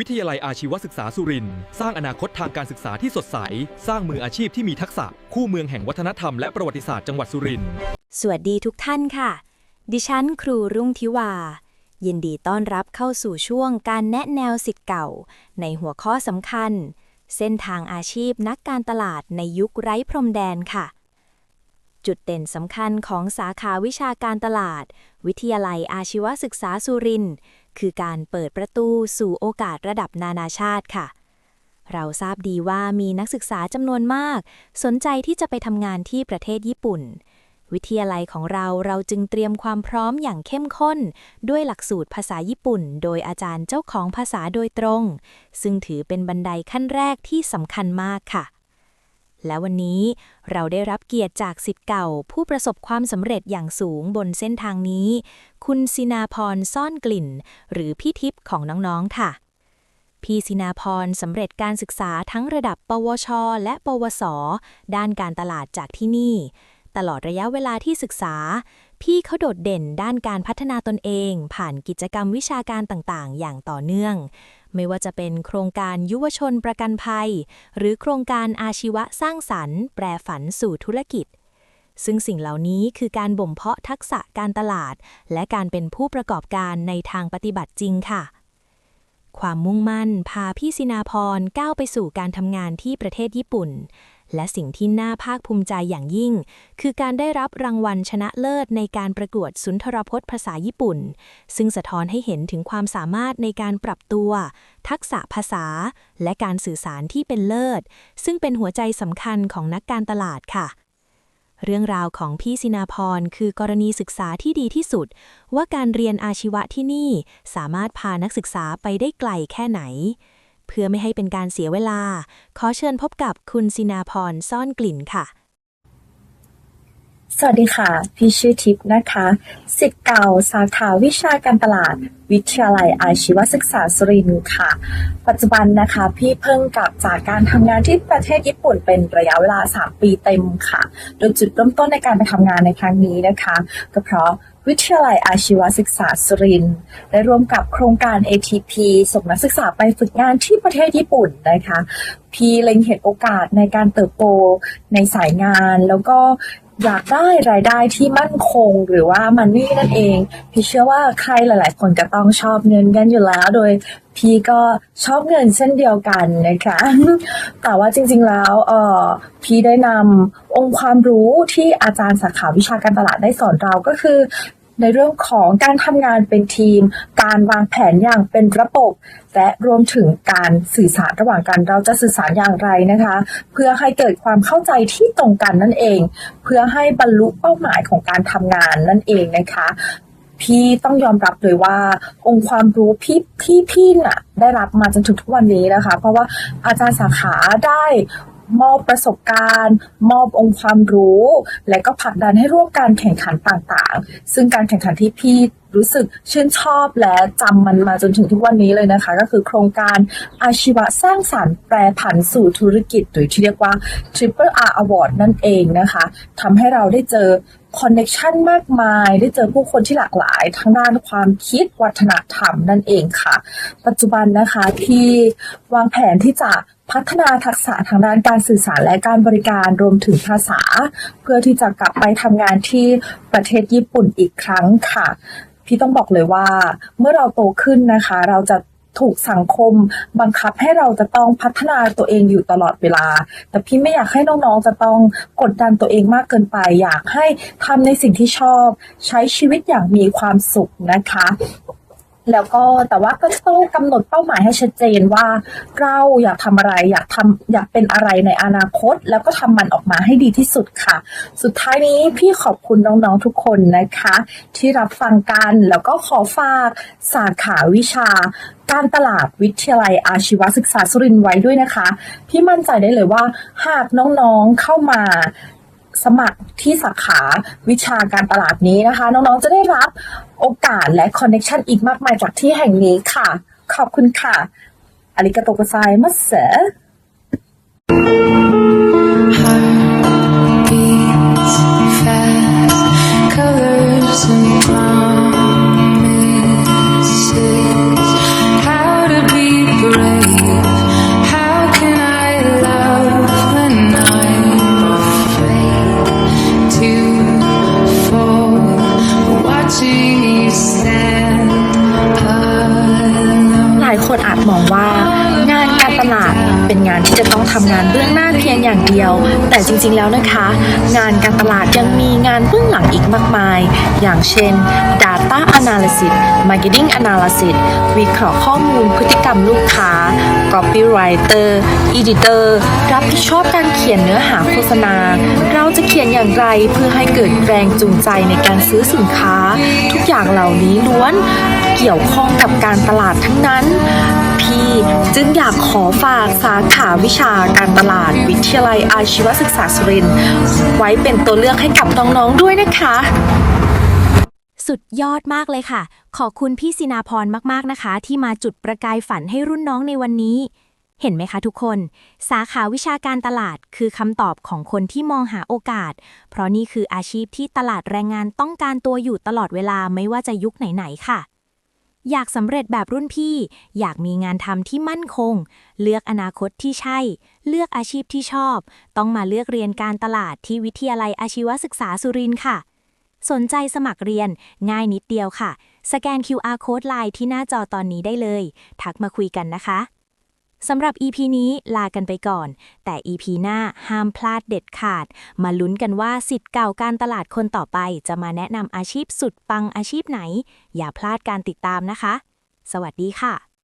วิทยาลัยอาชีวศึกษาสุรินทร์สร้างอนาคตทางการศึกษาที่สดใส สร้างมืออาชีพที่มีทักษะ คู่เมืองแห่งวัฒนธรรมและประวัติศาสตร์จังหวัดสุรินทร์สวัสดีทุกท่านค่ะ ดิฉันครูรุ่งทิวา ยินดีต้อนรับเข้าสู่ช่วงการแนะแนวสิทธิ์เก่า ในหัวข้อสำคัญ เส้นทางอาชีพนักการตลาดในยุคไร้พรมแดนค่ะ จุดเด่นสำคัญของสาขาวิชาการตลาด วิทยาลัยอาชีวศึกษาสุรินทร์ คือการเปิดประตูสู่โอกาสระดับนานาชาติค่ะ เราทราบดีว่ามีนักศึกษาจำนวนมาก สนใจที่จะไปทำงานที่ประเทศญี่ปุ่น วิทยาลัยของเราเราจึงเตรียมความพร้อมอย่างเข้มข้น ด้วยหลักสูตรภาษาญี่ปุ่น โดยอาจารย์เจ้าของภาษาโดยตรง ซึ่งถือเป็นบันไดขั้นแรกที่สำคัญมากค่ะ และวันนี้เราได้รับเกียรติจากสิทธิ์เก่า ผู้ประสบความสำเร็จอย่างสูงบนเส้นทางนี้ คุณสินาพรซ่อนกลิ่น หรือพี่ทิพย์ของน้องๆค่ะ พี่สินาพรสำเร็จการศึกษาทั้งระดับ ปวช และ ปวส ด้านการตลาดจากที่นี่ ตลอดระยะเวลาที่ศึกษา พี่เขาโดดเด่นด้านการพัฒนาตนเอง ผ่านกิจกรรมวิชาการต่างๆ อย่างต่อเนื่อง ไม่ว่าจะเป็นโครงการยุวชนประกันภัย หรือโครงการอาชีวะสร้างสรรค์ แปรฝันสู่ธุรกิจ ซึ่งสิ่งเหล่านี้คือการบ่มเพาะทักษะการตลาด และการเป็นผู้ประกอบการในทางปฏิบัติจริงค่ะ ความมุ่งมั่นพาพี่สินาพรก้าวไปสู่การทำงานที่ประเทศญี่ปุ่น และสิ่งที่น่าภาคภูมิใจอย่างยิ่ง คือการได้รับรางวัลชนะเลิศในการประกวดสุนทรพจน์ภาษาญี่ปุ่น ซึ่งสะท้อนให้เห็นถึงความสามารถในการปรับตัว ทักษะภาษา และการสื่อสารที่เป็นเลิศ ซึ่งเป็นหัวใจสำคัญของนักการตลาดค่ะเรื่องราวของพี่สินาพรคือกรณีศึกษาที่ดีที่สุด ว่าการเรียนอาชีวะที่นี่สามารถพานักศึกษาไปได้ไกลแค่ไหน เพื่อไม่ให้เป็นการเสียเวลา ขอเชิญพบกับคุณสินาพรซ่อนกลิ่นค่ะ สวัสดีค่ะ พี่ชื่อทิพย์นะคะสิทธิ์เก่าสาขาวิชาการตลาด วิทยาลัยอาชีวศึกษาสุรินทร์ค่ะ ปัจจุบันนะคะ พี่เพิ่งกลับจากการทำงานที่ประเทศญี่ปุ่นเป็นระยะเวลา 3 ปีเต็มค่ะ โดยจุดเริ่มต้นในการไปทำงานในครั้งนี้นะคะ ก็เพราะ วิทยาลัยอาชีวศึกษาสุรินทร์ได้ร่วมกับโครงการ ATP ส่งนักศึกษาไปฝึกงานที่ประเทศญี่ปุ่นนะคะพีเล็งเห็นโอกาสในการเติบโตในสายงาน แล้วก็อยากได้รายได้ที่มั่นคงหรือว่ามันนี่นั่นเอง พี่เชื่อว่าใครหลาย ๆ คนก็ต้องชอบเงินกันอยู่แล้ว โดยพี่ก็ชอบเงินเช่นเดียวกันนะคะ แต่ว่าจริง ๆ แล้วเออพี่ได้นำองค์ความรู้ที่อาจารย์สาขาวิชาการตลาดได้สอนเราก็คือ ในเรื่องของการทำงานเป็นทีม การวางแผนอย่างเป็นระบบ และรวมถึงการสื่อสารระหว่างกันเราจะสื่อสารอย่างไรนะคะ เพื่อให้เกิดความเข้าใจที่ตรงกันนั่นเอง เพื่อให้บรรลุเป้าหมายของการทำงานนั่นเองนะคะพี่ต้องยอมรับเลยว่า องค์ความรู้พี่ที่พี่น่ะ ได้รับมาจนถึงทุกวันนี้นะคะ เพราะว่าอาจารย์สาขาได้ มอบประสบการณ์ มอบองค์ความรู้ และก็ผลักดันให้ร่วมการแข่งขันต่างๆ ซึ่งการแข่งขันที่พี่รู้สึกชื่นชอบและจำมันมาจนถึงทุกวันนี้เลยนะคะ ก็คือโครงการอาชีวะสร้างสารรค์แปรผันสู่ธุรกิจ หรือที่เรียกว่า Triple R Award นั่นเองนะคะทำให้เราได้เจอคอนเน t ชันมากมาย ได้เจอผู้คนที่หลากหลายทั้งด้านความคิดวัฒนธรรมนั่นเองค่ะ ปัจจุบันนะคะที่วางแผนที่จะ พัฒนาทักษะทางด้านการสื่อสารและการบริการรวมถึงภาษา เพื่อที่จะกลับไปทำงานที่ประเทศญี่ปุ่นอีกครั้งค่ะ พี่ต้องบอกเลยว่า เมื่อเราโตขึ้นนะคะ เราจะถูกสังคมบังคับให้เราจะต้องพัฒนาตัวเองอยู่ตลอดเวลา แต่พี่ไม่อยากให้น้องๆจะต้องกดดันตัวเองมากเกินไป อยากให้ทำในสิ่งที่ชอบ ใช้ชีวิตอย่างมีความสุขนะคะ แล้วก็แต่ว่าก็ต้องกำหนดเป้าหมายให้ชัดเจนว่า เราอยากทำอะไรอยากทำอยากเป็นอะไรในอนาคต แล้วก็ทำมันออกมาให้ดีที่สุดค่ะ สุดท้ายนี้พี่ขอบคุณน้องๆทุกคนนะคะ ที่รับฟังกันแล้วก็ขอฝากสาขาวิชาการตลาดวิทยาลัยอาชีวศึกษาสุรินทร์ไว้ด้วยนะคะ พี่มั่นใจได้เลยว่าหากน้องๆเข้ามา สมัครที่สาขาวิชาการตลาดนี้นะคะ น้องๆจะได้รับโอกาสและคอนเน็ชันอีกมากมายจากที่แห่งนี้ค่ะ ขอบคุณค่ะอาริกาโตกไซมัสเซ เป็นงานที่จะต้องทำงานเบื้องหน้าเพียงอย่างเดียว แต่จริงๆแล้วนะคะ งานการตลาดยังมีงานเบื้องหลังอีกมากมาย อย่างเช่น Data Analysis Marketing Analysis วิเคราะห์ข้อมูลพฤติกรรมลูกค้า Copywriter Editor รับผิดชอบการเขียนเนื้อหาโฆษณา เราจะเขียนอย่างไรเพื่อให้เกิดแรงจูงใจในการซื้อสินค้า ทุกอย่างเหล่านี้ล้วนเกี่ยวข้องกับการตลาดทั้งนั้น พี่ จึงอยากขอฝากสาขาวิชาการตลาด วิทยาลัยอาชีวศึกษาสุรินทร์ไว้เป็นตัวเลือกให้กับน้องๆด้วยนะคะ สุดยอดมากเลยค่ะ ขอบคุณพี่สินาพรมากๆนะคะ ที่มาจุดประกายฝันให้รุ่นน้องในวันนี้ เห็นไหมคะทุกคน สาขาวิชาการตลาดคือคำตอบของคนที่มองหาโอกาส เพราะนี่คืออาชีพที่ตลาดแรงงานต้องการตัวอยู่ตลอดเวลาไม่ว่าจะยุคไหนๆค่ะ อยากสำเร็จแบบรุ่นพี่ อยากมีงานทำที่มั่นคง เลือกอนาคตที่ใช่ เลือกอาชีพที่ชอบ ต้องมาเลือกเรียนการตลาดที่วิทยาลัยอาชีวศึกษาสุรินทร์ค่ะ สนใจสมัครเรียนง่ายนิดเดียวค่ะ สแกน QR Code ไลน์ที่หน้าจอตอนนี้ได้เลย ทักมาคุยกันนะคะ สำหรับ EP นี้ลากันไปก่อน แต่ EP หน้าห้ามพลาดเด็ดขาด มาลุ้นกันว่าสิทธิ์เก่าการตลาดคนต่อไป จะมาแนะนำอาชีพสุดปังอาชีพไหน อย่าพลาดการติดตามนะคะ สวัสดีค่ะ